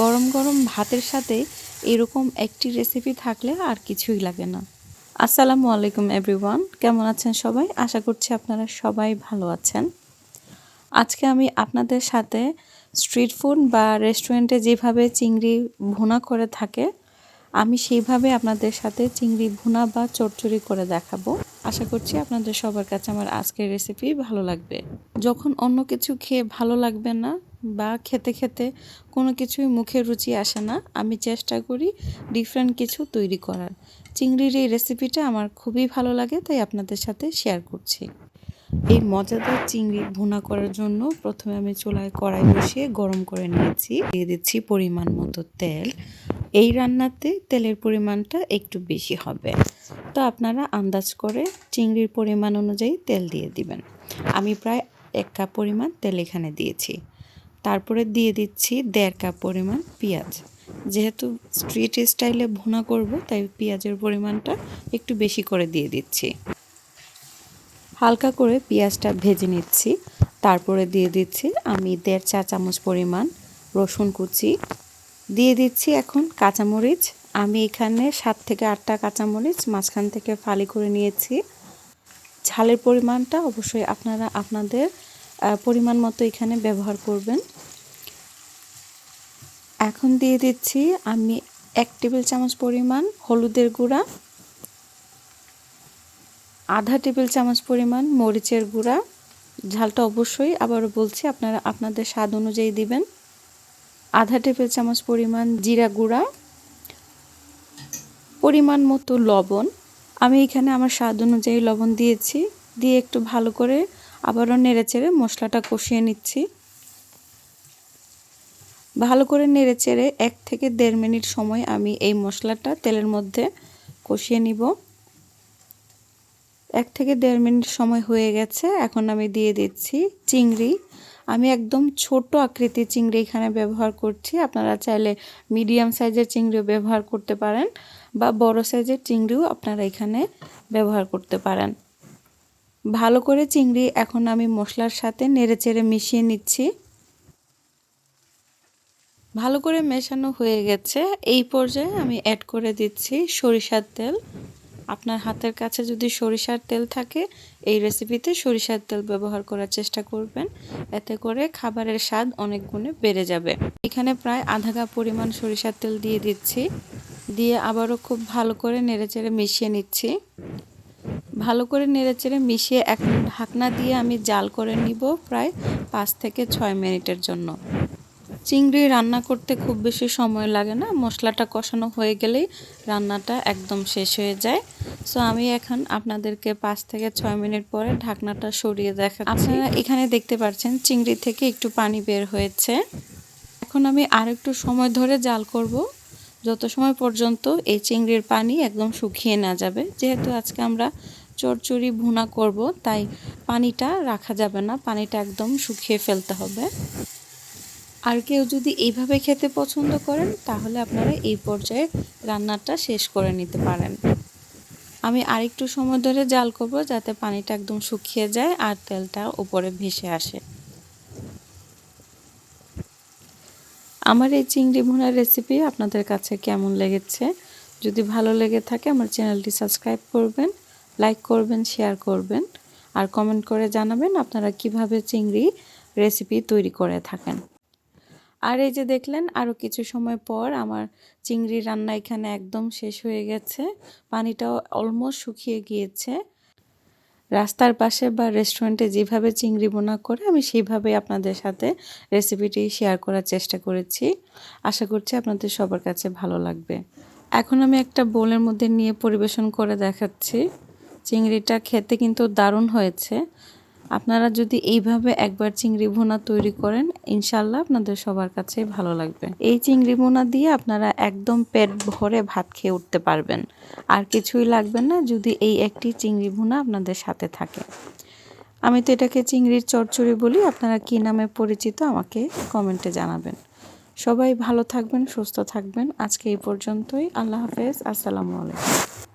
গরম গরম ভাতের সাথে এরকম একটি রেসিপি থাকলে আর কিছুই লাগে না। আসসালামু আলাইকুম এভরিওয়ান কেমন আছেন সবাই? আশা করছি আপনারা সবাই ভালো আছেন। আজকে আমি আপনাদের সাথে স্ট্রিট ফুড বা রেস্টুরেন্টে যেভাবে চিংড়ি ভুনা করে থাকে, আমি সেইভাবে আপনাদের সাথে চিংড়ি ভুনা বা চচ্চড়ি করে দেখাবো। আশা করছি আপনাদের সবার কাছে আমার আজকের রেসিপি ভালো লাগবে। যখন অন্য কিছু খেয়ে ভালো লাগবে না বা খেতে খেতে কোনো কিছুই মুখে রুচি আসে না, আমি চেষ্টা করি ডিফারেন্ট কিছু তৈরি করার। চিংড়ির এই রেসিপিটা আমার খুবই ভালো লাগে, তাই আপনাদের সাথে শেয়ার করছি। এই মজাদার চিংড়ি ভুনা করার জন্য প্রথমে আমি চুলায় কড়াই বসিয়ে গরম করে নিয়েছি। দিয়ে দিচ্ছি পরিমাণ মতো তেল। এই রান্নাতে তেলের পরিমাণটা একটু বেশি হবে। তো আপনারা আন্দাজ করে চিংড়ির পরিমাণ অনুযায়ী তেল দিয়ে দিবেন। আমি প্রায় এক কাপ পরিমাণ তেল এখানে দিয়েছি। তারপরে দিয়ে দিচ্ছি দেড় কাপ পরিমাণ পেঁয়াজ। যেহেতু স্ট্রিট স্টাইলে ভুনা করব, তাই পেঁয়াজের পরিমাণটা একটু বেশি করে দিয়ে দিচ্ছি। হালকা করে পেঁয়াজটা ভেজে নিচ্ছি। তারপরে দিয়ে দিচ্ছি আমি দেড় চা চামচ পরিমাণ রসুন কুচি। দিয়ে দিচ্ছি এখন কাঁচামরিচ। আমি এখানে সাত থেকে আটটা কাঁচামরিচ মাঝখান থেকে ফালি করে নিয়েছি। ঝালের পরিমাণটা অবশ্যই আপনারা আপনাদের পরিমাণ মতো এখানে ব্যবহার করবেন। এখন দিয়ে দিচ্ছি আমি এক টেবিল চামচ পরিমাণ হলুদের গুঁড়া, আধা টেবিল চামচ পরিমাণ মরিচের গুঁড়া। ঝালটা অবশ্যই আবারও বলছি, আপনারা আপনাদের স্বাদ অনুযায়ী দিবেন। আধা টেবিল চামচ পরিমাণ জিরা গুঁড়া, পরিমাণ মতো লবণ। আমি এখানে আমার স্বাদ অনুযায়ী লবণ দিয়েছি, দিয়ে একটু ভালো করে আবারও নেড়ে চেড়ে মশলাটা কষিয়ে নিচ্ছি। ভালো করে নেড়ে চেড়ে এক থেকে দেড় মিনিট সময় আমি এই মশলাটা তেলের মধ্যে কষিয়ে নিব। এক থেকে দেড় মিনিট সময় হয়ে গেছে, এখন আমি দিয়ে দিচ্ছি চিংড়ি। আমি একদম ছোট আকৃতির চিংড়ি এখানে ব্যবহার করছি, আপনারা চাইলে মিডিয়াম সাইজের চিংড়িও ব্যবহার করতে পারেন বা বড় সাইজের চিংড়িও আপনারা এখানে ব্যবহার করতে পারেন। ভালো করে চিংড়ি এখন আমি মশলার সাথে নেড়ে চেড়ে মিশিয়ে নিচ্ছি। ভালো করে মেশানো হয়ে গেছে। এই পর্যায়ে আমি অ্যাড করে দিচ্ছি সরিষার তেল। আপনার হাতের কাছে যদি সরিষার তেল থাকে, এই রেসিপিতে সরিষার তেল ব্যবহার করার চেষ্টা করবেন। এতে করে খাবারের স্বাদ অনেক গুণে বেড়ে যাবে। এখানে প্রায় আধা কাপ পরিমাণ সরিষার তেল দিয়ে দিচ্ছি। দিয়ে আবারও খুব ভালো করে নেড়েচেড়ে মিশিয়ে নিচ্ছি। ভালো করে নেড়েচেড়ে মিশিয়ে এখন ঢাকনা দিয়ে আমি জাল করে নিব প্রায় পাঁচ থেকে ছয় মিনিটের জন্য। চিংড়ি রান্না করতে খুব বেশি সময় লাগে না। মশলাটা কষানো হয়ে গেলেই রান্নাটা একদম শেষ হয়ে যায়। সো আমি এখন আপনাদেরকে পাঁচ থেকে ছয় মিনিট পরে ঢাকনাটা সরিয়ে দেখা আপনারা এখানে দেখতে পাচ্ছেন চিংড়ি থেকে একটু পানি বের হয়েছে। এখন আমি আর একটু সময় ধরে জাল করব। যত সময় পর্যন্ত এই চিংড়ির পানি একদম শুকিয়ে না যাবে। যেহেতু আজকে আমরা চরচড়ি ভুনা করব, তাই পানিটা রাখা যাবে না। পানিটা একদম শুকিয়ে ফেলতে হবে। আর কেউ যদি এইভাবে খেতে পছন্দ করেন, তাহলে আপনারা এই পর্যায়ে রান্নাটা শেষ করে নিতে পারেন। আমি আরেকটু সময় ধরে জাল করব যাতে পানিটা একদম শুকিয়ে যায় আর তেলটা উপরে ভেসে আসে। আমার এই চিংড়ি ভুনার রেসিপি আপনাদের কাছে কেমন লেগেছে? যদি ভালো লেগে থাকে, আমার চ্যানেলটি সাবস্ক্রাইব করবেন, লাইক করবেন, শেয়ার করবেন, আর কমেন্ট করে জানাবেন আপনারা কীভাবে চিংড়ি রেসিপি তৈরি করে থাকেন। আর এই যে দেখলেন আরও কিছু সময় পর আমার চিংড়ি রান্না এখানে একদম শেষ হয়ে গেছে। পানিটাও অলমোস্ট শুকিয়ে গিয়েছে। রাস্তার পাশে বা রেস্টুরেন্টে যেভাবে চিংড়ি বোনা করে, আমি সেইভাবে আপনাদের সাথে রেসিপিটি শেয়ার করার চেষ্টা করেছি। আশা করছি আপনাদের সবার কাছে ভালো লাগবে। এখন আমি একটা বোলের মধ্যে নিয়ে পরিবেশন করে দেখাচ্ছি। চিংড়িটা খেতে কিন্তু দারুণ হয়েছে। আপনারা যদি এইভাবে একবার চিংড়ি ভুনা তৈরি করেন ইনশাল্লাহ আপনাদের সবার কাছে ভালো লাগবে। এই চিংড়ি ভুনা দিয়ে আপনারা একদম পেট ভরে ভাত খেয়ে উঠতে পারবেন। আর কিছুই লাগবে না যদি এই একটি চিংড়ি ভুনা আপনাদের সাথে থাকে। আমি তো এটাকে চিংড়ির চচ্চড়ি বলি, আপনারা কি নামে পরিচিত আমাকে কমেন্টে জানাবেন। সবাই ভালো থাকবেন, সুস্থ থাকবেন। আজকে এই পর্যন্তই। আল্লাহ হাফেজ। আসসালামু আলাইকুম।